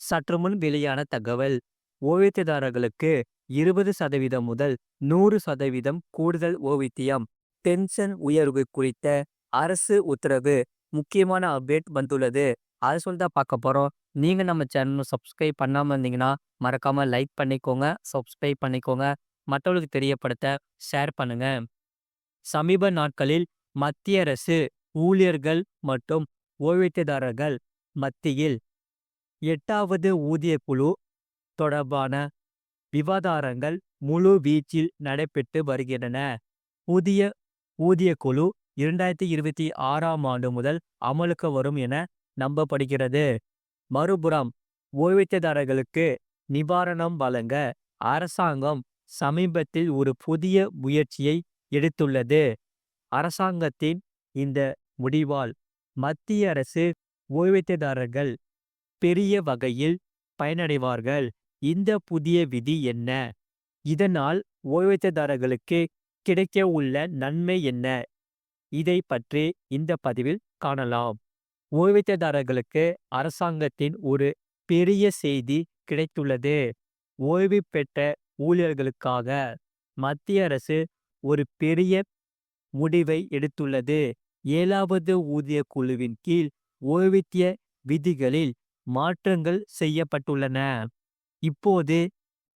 சற்று முன் வெளியான தகவல். ஓய்வூதியதாரர்களுக்கு இருபது சதவீதம் முதல் நூறு சதவீதம் கூடுதல் ஓய்வூதியம் பென்ஷன் உயர்வு குறித்த அரசு உத்தரவு. முக்கியமான அப்டேட் வந்துள்ளது. அதை சொல்லி தான் பார்க்க போகிறோம் நீங்கள் நம்ம சேனல் சப்ஸ்கிரைப் பண்ணாமல் இருந்தீங்கன்னா மறக்காமல் லைக் பண்ணிக்கோங்க சப்ஸ்கிரைப் பண்ணிக்கோங்க. மற்றவர்களுக்கு தெரியப்படுத்த ஷேர் பண்ணுங்க. சமீப நாட்களில் மத்திய அரசு ஊழியர்கள் மற்றும் ஓய்வூதியதாரர்கள் மத்தியில் எட்டாவது ஊதிய குழு தொடர்பான விவாதாரங்கள் முழு வீச்சில் நடைபெற்று வருகின்றன. புதிய ஊதிய குழு இரண்டாயிரத்தி இருபத்தி ஆறாம் ஆண்டு முதல் அமலுக்கு வரும் என நம்பப்படுகிறது. மறுபுறம் ஓய்வூதியதாரர்களுக்கு நிவாரணம் வழங்க அரசாங்கம் சமீபத்தில் ஒரு புதிய முயற்சியை எடுத்துள்ளது. அரசாங்கத்தின் இந்த முடிவால் மத்திய அரசு ஓய்வூதியதாரர்கள் பெரிய வகையில் பயனடைவார்கள். இந்த புதிய விதி என்ன? இதனால் ஓய்வூதியதாரர்களுக்கு கிடைக்க உள்ள நன்மை என்ன? இதை பற்றி இந்த பதிவில் காணலாம். ஓய்வூதியதாரர்களுக்கு அரசாங்கத்தின் ஒரு பெரிய செய்தி கிடைத்துள்ளது. ஓய்வு பெற்ற ஊழியர்களுக்காக மத்திய அரசு ஒரு பெரிய முடிவை எடுத்துள்ளது. ஏழாவது ஊதிய குழுவின் கீழ் ஓய்வூதிய விதிகளில் மாற்றங்கள் செய்யப்பட்டுள்ளன. இப்போது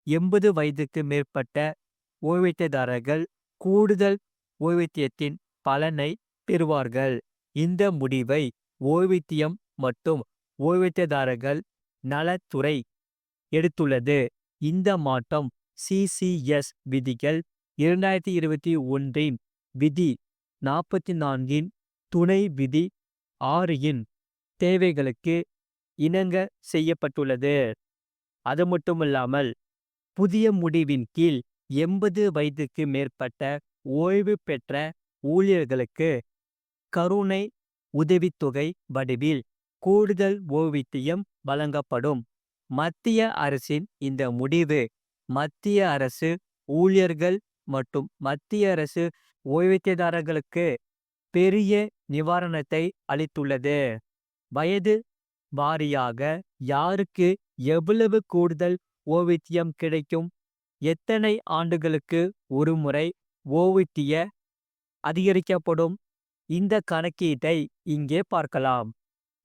எண்பது வயதுக்கு மேற்பட்ட ஓய்வூதியதாரர்கள் கூடுதல் ஓய்வூதியத்தின் பலனை பெறுவார்கள். இந்த முடிவை ஓய்வூதியம் மற்றும் ஓய்வூதியதாரர்கள் நலத்துறை எடுத்துள்ளது. இந்த மாற்றம் சிசிஎஸ் விதிகள் இரண்டாயிரத்தி இருபத்தி ஒன்றின் விதி நாற்பத்தி நான்கின் துணை விதி ஆறு இன் தேவைகளுக்கு இணங்க செய்யப்பட்டுள்ளது. அது மட்டுமல்லாமல் புதிய முடிவின் கீழ் எண்பது வயதுக்கு மேற்பட்ட ஓய்வு பெற்ற ஊழியர்களுக்கு கருணை உதவித்தொகை வடிவில் கூடுதல் ஓய்வூதியம் வழங்கப்படும். மத்திய அரசின் இந்த முடிவு மத்திய அரசு ஊழியர்கள் மற்றும் மத்திய அரசு ஓய்வூதியதாரர்களுக்கு பெரிய நிவாரணத்தை அளித்துள்ளது. வயது வாரியாக யாருக்கு எவ்வளவு கூடுதல் ஓவித்தியம் கிடைக்கும்? எத்தனை ஆண்டுகளுக்கு ஒருமுறை ஓவித்திய அதிகரிக்கப்படும்? இந்த கணக்கீட்டை இங்கே பார்க்கலாம்.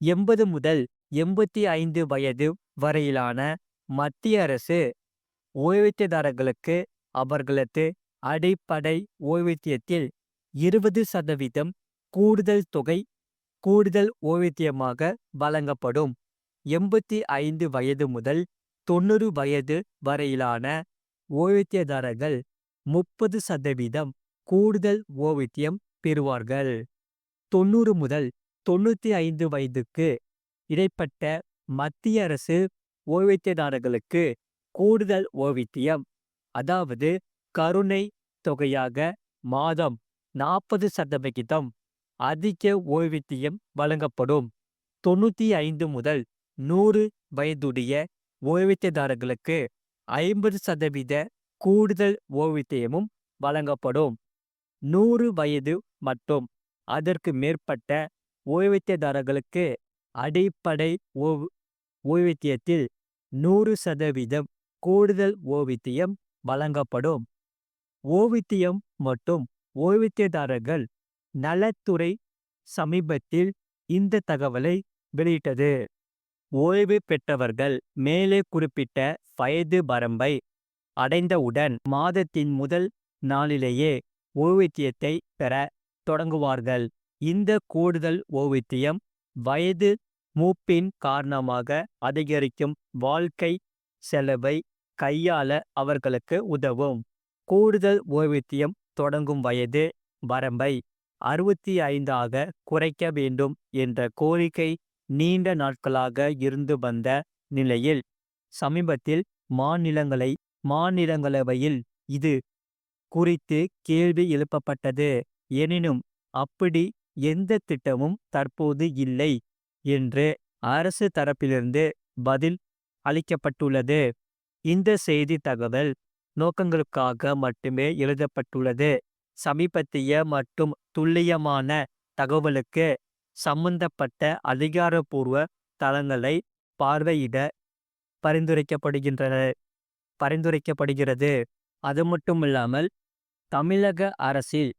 எண்பது முதல் எண்பத்தி ஐந்து வயது வரையிலான மத்திய அரசு ஓய்வூத்தியதாரர்களுக்கு அவர்களது அடிப்படை ஓய்வூத்தியத்தில் இருபது சதவீதம் கூடுதல் தொகை கூடுதல் ஓய்வூதியமாக வழங்கப்படும். எண்பத்தி ஐந்து வயது முதல் தொண்ணூறு வயது வரையிலான ஓய்வூதியதாரர்கள் முப்பது சதவீதம் கூடுதல் ஓய்வூதியம் பெறுவார்கள். தொண்ணூறு முதல் தொண்ணூற்றி ஐந்து வயதுக்கு இடைப்பட்ட மத்திய அரசு ஓய்வூதியதாரர்களுக்கு கூடுதல் ஓய்வூதியம் அதாவது கருணை தொகையாக மாதம் நாற்பது சதவிகிதம் அதிக ஓய்வூதியம் வழங்கப்படும். தொண்ணூற்றி ஐந்து முதல் நூறு வயதுடைய ஓய்வூதியதாரர்களுக்கு ஐம்பது சதவீத கூடுதல் ஓய்வூதியமும் வழங்கப்படும். நூறு வயது மற்றும் அதற்கு மேற்பட்ட ஓய்வூதியதாரர்களுக்கு அடிப்படை ஓய்வு ஓய்வூதியத்தில் நூறு சதவீதம் கூடுதல் ஓய்வூதியம் வழங்கப்படும். ஓய்வூதியம் மற்றும் ஓய்வூதியதாரர்கள் நலத்துறை சமீபத்தில் இந்த தகவலை வெளியிட்டது. ஓய்வு பெற்றவர்கள் மேலே குறிப்பிட்ட வயது வரம்பை அடைந்தவுடன் மாதத்தின் முதல் நாளிலேயே ஓய்வூத்தியத்தை பெற தொடங்குவார்கள். இந்த கூடுதல் ஓய்வூத்தியம் வயது மூப்பின் காரணமாக அதிகரிக்கும் வாழ்க்கை செலவை கையாள அவர்களுக்கு உதவும். கூடுதல் ஓய்வூத்தியம் தொடங்கும் வயது வரம்பை அறுபத்தி ஐந்தாக குறைக்க வேண்டும் என்ற கோரிக்கை நீண்ட நாட்களாக இருந்து வந்த நிலையில் சமீபத்தில் மாநிலங்களை மாநிலங்களவையில் இது குறித்து கேள்வி எழுப்பப்பட்டது. எனினும் அப்படி எந்த திட்டமும் தற்போது இல்லை என்று அரசு தரப்பிலிருந்து பதில் அளிக்கப்பட்டுள்ளது. இந்த செய்தி தகவல் நோக்கங்களுக்காக மட்டுமே எழுதப்பட்டுள்ளது. சமீபத்திய மற்றும் துல்லியமான தகவலுக்கு சம்பந்தப்பட்ட அதிகாரப்பூர்வ தளங்களை பார்வையிட பரிந்துரைக்கப்படுகின்றன பரிந்துரைக்கப்படுகிறது. அது மட்டுமில்லாமல் தமிழக அரசில்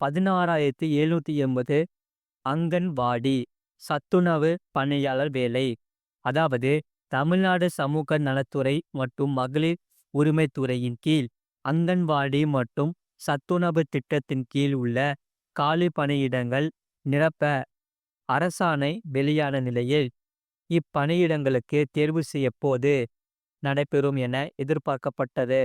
பதினாறாயிரத்தி எழுநூற்றி எண்பது அங்கன்வாடி சத்துணவு பணியாளர் வேலை அதாவது தமிழ்நாடு சமூக நலத்துறை மற்றும் மகளிர் உரிமைத்துறையின் கீழ் அங்கன்வாடி மற்றும் சத்துணவு திட்டத்தின் கீழ் உள்ள காலி பணியிடங்கள் நிரப்ப அரசாணை வெளியான நிலையில் இப்பணியிடங்களுக்கு தேர்வு செய்யப்போது நடைபெறும் என எதிர்பார்க்கப்பட்டது.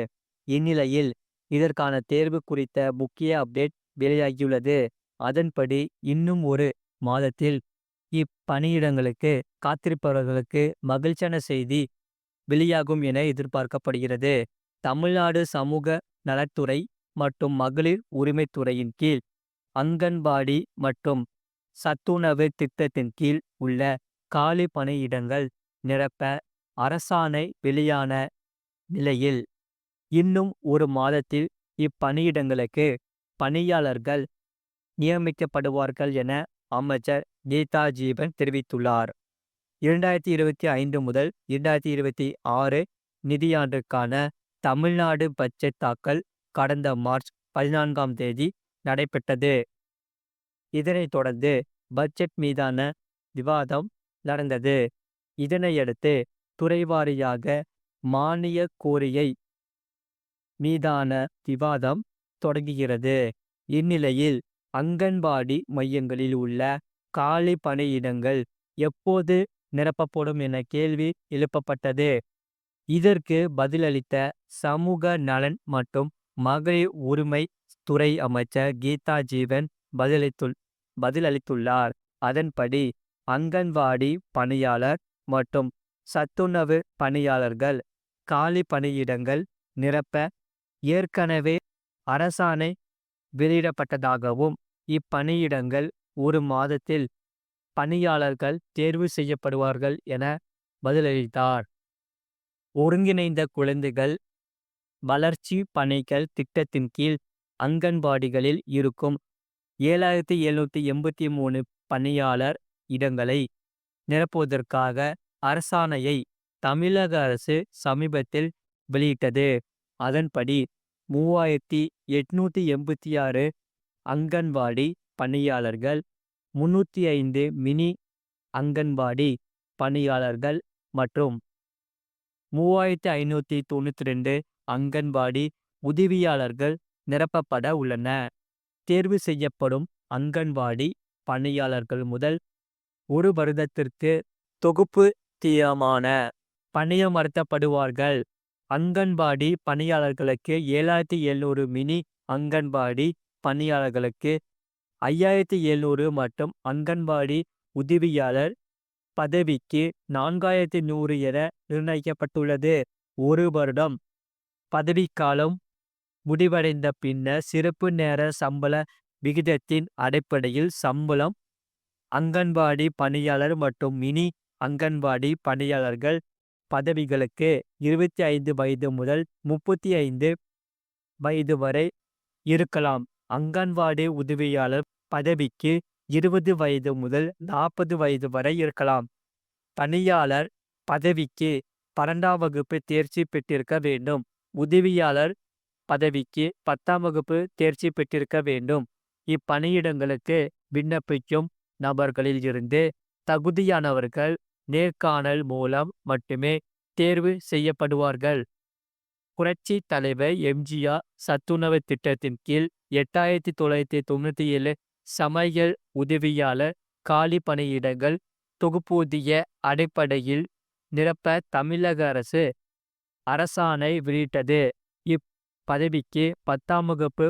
இந்நிலையில் இதற்கான தேர்வு குறித்த முக்கிய அப்டேட் வெளியாகியுள்ளது. அதன்படி இன்னும் ஒரு மாதத்தில் இப்பணியிடங்களுக்கு காத்திருப்பவர்களுக்கு மகிழ்ச்சியான செய்தி வெளியாகும் என எதிர்பார்க்கப்படுகிறது. தமிழ்நாடு சமூக நலத்துறை மற்றும் மகளிர் உரிமைத்துறையின் கீழ் அங்கன்வாடி மற்றும் சத்துணவு திட்டத்தின் கீழ் உள்ள காலி பணியிடங்கள் நிரப்ப அரசாணை வெளியான நிலையில். இன்னும் ஒரு மாதத்தில் இப்பணியிடங்களுக்கு பணியாளர்கள் நியமிக்கப்படுவார்கள் என அமைச்சர் கீதா ஜீவன் தெரிவித்துள்ளார். இரண்டாயிரத்தி இருபத்தி ஐந்து முதல் இரண்டாயிரத்தி இருபத்தி ஆறு நிதியாண்டுக்கான தமிழ்நாடு பட்ஜெட் தாக்கல் கடந்த மார்ச் பதினான்காம் தேதி நடைபெற்றது. இதனைத் தொடர்ந்து பட்ஜெட் மீதான விவாதம் நடந்தது. இதனையடுத்து துறைவாரியாக மானிய கோரியை மீதான விவாதம் தொடங்குகிறது. இந்நிலையில் அங்கன்வாடி மையங்களில் உள்ள காலி பணியிடங்கள் எப்போது நிரப்பப்படும் என கேள்வி எழுப்பப்பட்டது. இதற்கு பதிலளித்த சமூக நலன் மற்றும் மகளிர் உரிமை துறை அமைச்சர் கீதா ஜீவன் பதிலளித்துள் பதிலளித்துள்ளார். அதன்படி அங்கன்வாடி பணியாளர் மற்றும் சத்துணவு பணியாளர்கள் காலி பணியிடங்கள் நிரப்ப ஏற்கனவே அரசாணை வெளியிடப்பட்டதாகவும் இப்பணியிடங்கள் ஒரு மாதத்தில் பணியாளர்கள் தேர்வு செய்யப்படுவார்கள் என பதிலளித்தார். ஒருங்கிணைந்த குழந்தைகள் வளர்ச்சி பணிகள் திட்டத்தின் கீழ் அங்கன்வாடிகளில் இருக்கும் ஏழாயிரத்தி எழுநூத்தி எண்பத்தி மூணு பணியாளர் இடங்களை நிரப்புவதற்காக அரசாணையை தமிழக அரசு சமீபத்தில் வெளியிட்டது. அதன்படி மூவாயிரத்தி எட்நூத்தி எண்பத்தி ஆறு அங்கன்வாடி பணியாளர்கள் முன்னூற்றி ஐந்து மினி அங்கன்வாடி பணியாளர்கள் மற்றும் மூவாயிரத்தி ஐநூற்றி தொண்ணூற்றி ரெண்டு அங்கன்வாடி உதவியாளர்கள் நிரப்பப்பட உள்ளன. தேர்வு செய்யப்படும் அங்கன்வாடி பணியாளர்கள் முதல் ஒரு வருடத்திற்கு தொகுப்பு தீயமான பணியமர்த்தப்படுவார்கள். அங்கன்வாடி பணியாளர்களுக்கு ஏழாயிரத்தி எழுநூறு மினி அங்கன்வாடி பணியாளர்களுக்கு ஐயாயிரத்தி எழுநூறு மற்றும் அங்கன்வாடி உதவியாளர் பதவிக்கு நான்காயிரத்தி நூறு என நிர்ணயிக்கப்பட்டுள்ளது. ஒரு வருடம் பதவிக்காலம் முடிவடைந்த பின்னர் சிறப்பு நேர சம்பள விகிதத்தின் அடிப்படையில் சம்பளம் அங்கன்வாடி பணியாளர் மற்றும் மினி அங்கன்வாடி பணியாளர்கள் பதவிகளுக்கு இருபத்தி ஐந்து வயது முதல் முப்பத்தி ஐந்து வயது வரை இருக்கலாம். அங்கன்வாடி உதவியாளர் பதவிக்கு இருபது வயது முதல் நாற்பது வயது வரை இருக்கலாம். பணியாளர் பதவிக்கு பன்னெண்டாம் வகுப்பு தேர்ச்சி பெற்றிருக்க வேண்டும். உதவியாளர் பதவிக்கு பத்தாம் வகுப்பு தேர்ச்சி பெற்றிருக்க வேண்டும். இப்பணியிடங்களுக்கு விண்ணப்பிக்கும் நபர்களில் இருந்து தகுதியானவர்கள் நேர்காணல் மூலம் மட்டுமே தேர்வு செய்யப்படுவார்கள். புரட்சி தலைவர் எம்ஜிஆர் சத்துணவு திட்டத்தின் கீழ் எட்டாயிரத்தி தொள்ளாயிரத்தி தொண்ணூற்றி ஏழு சமையல் உதவியாளர் காலி பணியிடங்கள் தொகுப்பூதிய அடிப்படையில் நிரப்ப தமிழக அரசு அரசாணை வெளியிட்டது. இப்பதவிக்கு பத்தாம் வகுப்பு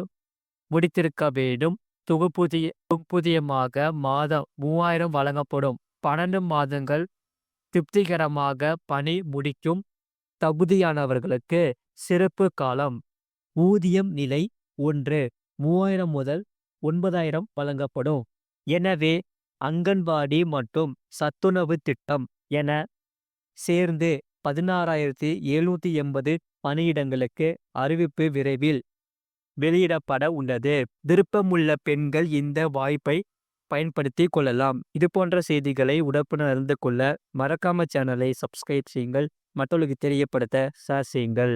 முடித்திருக்க வேண்டும். தொகுப்பூதிய மாதம் மூவாயிரம் வழங்கப்படும். பன்னெண்டு மாதங்கள் திருப்திகரமாக பணி முடிக்கும் தகுதியானவர்களுக்கு சிறப்பு காலம். ஊதியம் நிலை ஒன்று மூவாயிரம் முதல் ஒன்பதாயிரம் வழங்கப்படும். எனவே அங்கன்வாடி மற்றும் சத்துணவு திட்டம் என சேர்ந்து பதினாறாயிரத்தி எழுநூத்தி எண்பது பணியிடங்களுக்கு அறிவிப்பு விரைவில் வெளியிடப்பட உள்ளது. விருப்பமுள்ள பெண்கள் இந்த வாய்ப்பை பயன்படுத்தி கொள்ளலாம். இது போன்ற செய்திகளை உடப்புடன் அறிந்து கொள்ள மறக்காம சேனலை சப்ஸ்கிரைப் செய்யுங்கள். மற்றவர்களுக்கு தெரியப்படுத்த ஷேர் செய்யுங்கள்.